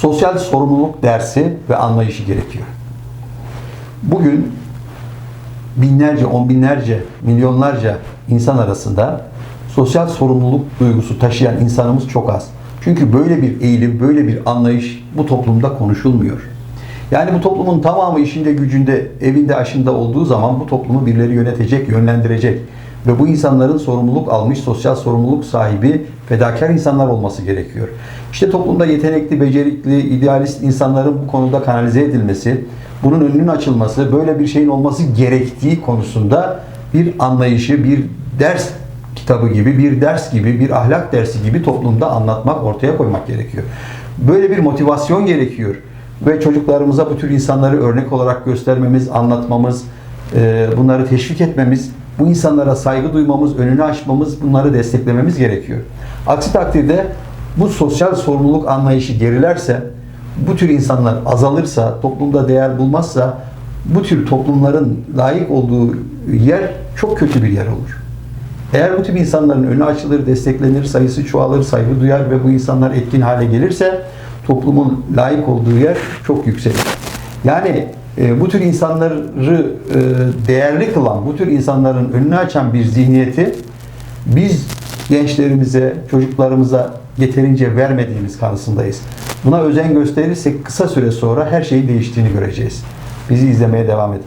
sosyal sorumluluk dersi ve anlayışı gerekiyor. Bugün binlerce, on binlerce, milyonlarca insan arasında sosyal sorumluluk duygusu taşıyan insanımız çok az. Çünkü böyle bir eğilim, böyle bir anlayış bu toplumda konuşulmuyor. Yani bu toplumun tamamı işinde gücünde, evinde aşında olduğu zaman bu toplumu birileri yönetecek, yönlendirecek. Ve bu insanların sorumluluk almış, sosyal sorumluluk sahibi, fedakar insanlar olması gerekiyor. İşte toplumda yetenekli, becerikli, idealist insanların bu konuda kanalize edilmesi, bunun önünün açılması, böyle bir şeyin olması gerektiği konusunda bir anlayışı, bir ders kitabı gibi, bir ders gibi, bir ahlak dersi gibi toplumda anlatmak, ortaya koymak gerekiyor. Böyle bir motivasyon gerekiyor. Ve çocuklarımıza bu tür insanları örnek olarak göstermemiz, anlatmamız, e, bunları teşvik etmemiz, bu insanlara saygı duymamız, önünü açmamız, bunları desteklememiz gerekiyor. Aksi takdirde bu sosyal sorumluluk anlayışı gerilerse, bu tür insanlar azalırsa, toplumda değer bulmazsa, bu tür toplumların layık olduğu yer çok kötü bir yer olur. Eğer bu tip insanların önü açılır, desteklenir, sayısı çoğalır, saygı duyar ve bu insanlar etkin hale gelirse toplumun layık olduğu yer çok yükselir. Yani e, bu tür insanları e, değerli kılan, bu tür insanların önünü açan bir zihniyeti biz gençlerimize, çocuklarımıza yeterince vermediğimiz kanısındayız. Buna özen gösterirsek kısa süre sonra her şeyin değiştiğini göreceğiz. Bizi izlemeye devam edin.